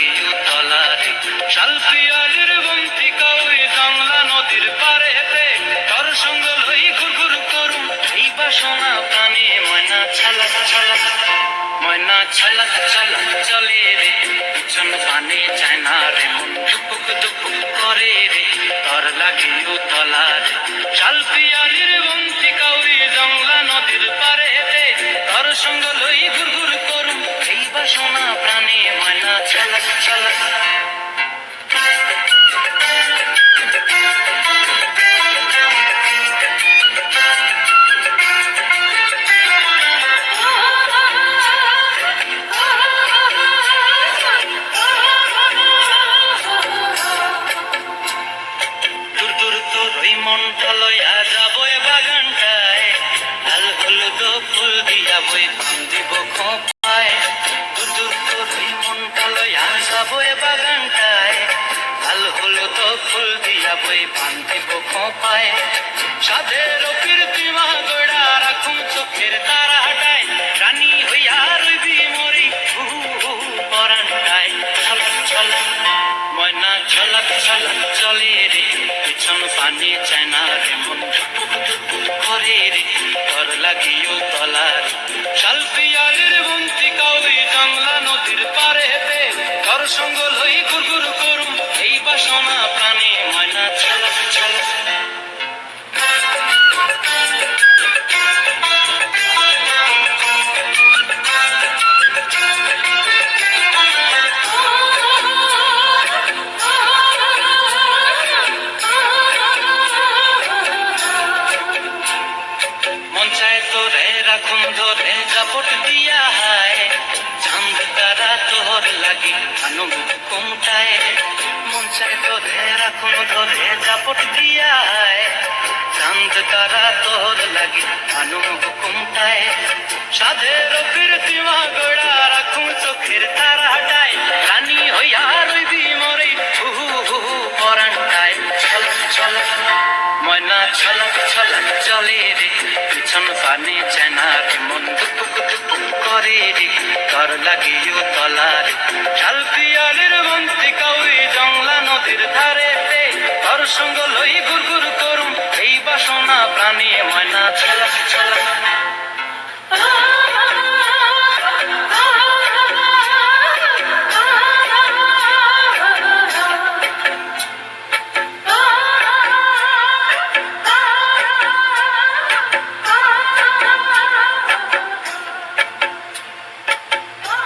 লাগিও তলারে শাল পিয়ালির বন্তিকা ওই জংলা নদীর পারেতে তোর সঙ্গ লই ঘুরঘুর ময়না ছালা ছালা, ময়না ছালা ছালা চলে রে পিছন পানে চায় না রে দিব খোপায়। দূর দূর তোর ওই মনটা লইয়া যাব এ বাগানটায়। লাল হলুদ ফুল দিয়া বই পান দিব খোপায়। সাধের কীর্তিমা গোড়া রাখুন চোখের তারা হাটায় রানী হইয়া রইবি মরি, হু হু পরানটায়। ছল ছল ময়না ছলক ছলক, চলে রে। পিছন পানি চায় না রে মন করে রে, ঘর লাগিও তলার শাল পিয়ালির বন্তি ধরে জাপট দিয়া হায়। চাঁদ তারা তোর লাগি আনু কুমটায়। মন চায় তোরে রাখুন, ধরে জাপট দিয়া হায়। চাঁদ তারা তোর লাগি আনু কুমটায়। সাধের কীর্তিমা গোড়া রাখুন চোখের তারা হাটায় রানী হইয়া রইবি মরে হু হু হু পরান্টায়। চল চল ময়না ছলক ছলক চলে রে পিছন পানে চেনা করে রে ঘর লাগিও তলারে শাল